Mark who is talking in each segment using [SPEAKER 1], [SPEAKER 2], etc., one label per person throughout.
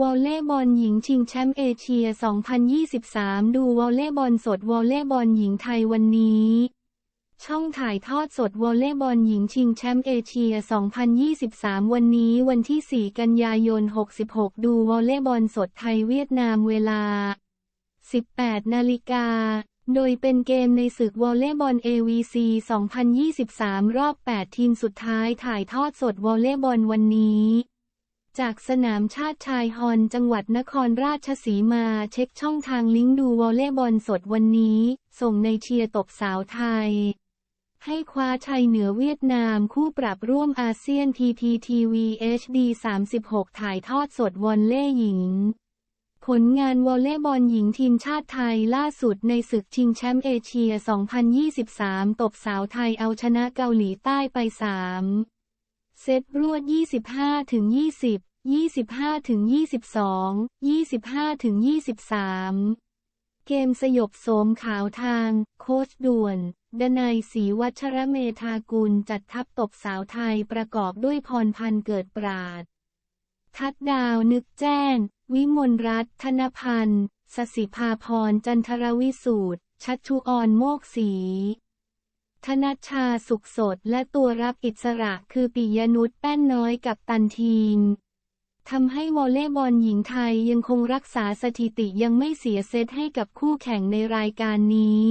[SPEAKER 1] วอลเลย์บอลหญิงชิงแชมป์เอเชีย 2023 ดูวอลเลย์บอลสดวอลเลย์บอลหญิงไทยวันนี้ ช่องถ่ายทอดสดวอลเลย์บอลหญิงชิงแชมป์เอเชีย 2023 วันนี้วันที่ 4 กันยายน 66 ดูวอลเลย์บอลสดไทยเวียดนามเวลา 18 นาฬิกา โดยเป็นเกมในศึกวอลเลย์บอล AVC 2023 รอบ 8 ทีมสุดท้ายถ่ายทอดสดวอลเลย์บอลวันนี้ จากสนามชาติชายฮอนจังหวัดนครราชสีมาเช็คช่องทางลิงก์ดูวอลเลย์บอลสดวันนี้ ส่งในเชียร์ตบสาวไทย ให้คว้าชัยเหนือเวียดนามคู่ปรับร่วมอาเซียน PPTV HD 36 ถ่ายทอดสดวอลเล่หญิง ผลงานวอลเลย์บอลหญิงทีมชาติไทยล่าสุดในศึกชิงแชมป์เอเชีย 2023 ตบสาวไทยเอาชนะเกาหลีใต้ไป 3 เซตรวด 25ถึง20 25ถึง22 25ถึง23 เกมสยบโสมขาวทาง โคชด่วน ดนัยศรีวัชระเมธากุลจัดทัพตบสาวไทยประกอบด้วยพรพันธ์เกิดปราด ทัดดาวนึกแจ้ง วิมลรัตน์ธนพันธ์สสิภาพรจันทรวิสูตรชัชชุออนโมกศรี ธนชชาสุขสดและตัวรับอิสระคือปิยนุชแป้นน้อยกับตันทีมทำให้วอลเลย์บอลหญิงไทยยังคงรักษาสถิติยังไม่เสียเซตให้กับคู่แข่งในรายการนี้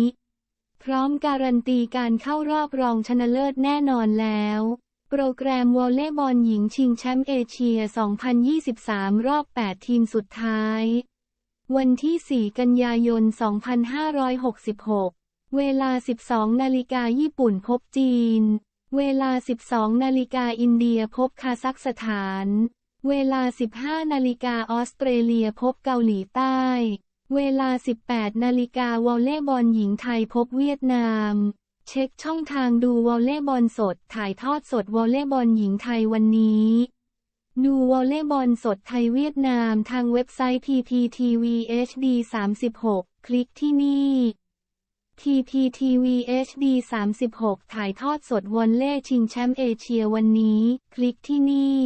[SPEAKER 1] พร้อมการันตีการเข้ารอบรองชนะเลิศแน่นอนแล้ว โปรแกรมวอลเลย์บอลหญิงชิงแชมป์เอเชีย 2023 รอบ 8 ทีมสุดท้าย วันที่ 4 กันยายน 2566 เวลา 12 นาฬิกาญี่ปุ่นพบจีน เวลา 12 นาฬิกาอินเดียพบคาซัคสถาน เวลา 15 นาฬิกาออสเตรเลียพบเกาหลีใต้ เวลา 18 นาฬิกาวอลเลย์บอลหญิงไทยพบเวียดนาม เช็คช่องทางดูวอลเลย์บอลสด ถ่ายทอดสดวอลเลย์บอลหญิงไทยวันนี้ ดูวอลเลย์บอลสดไทยเวียดนามทางเว็บไซต์ PPTV HD 36 คลิกที่นี่ TPTV HD 36 ถ่ายทอดสดวอลเล่ชิงแชมป์เอเชียวันนี้ คลิกที่นี่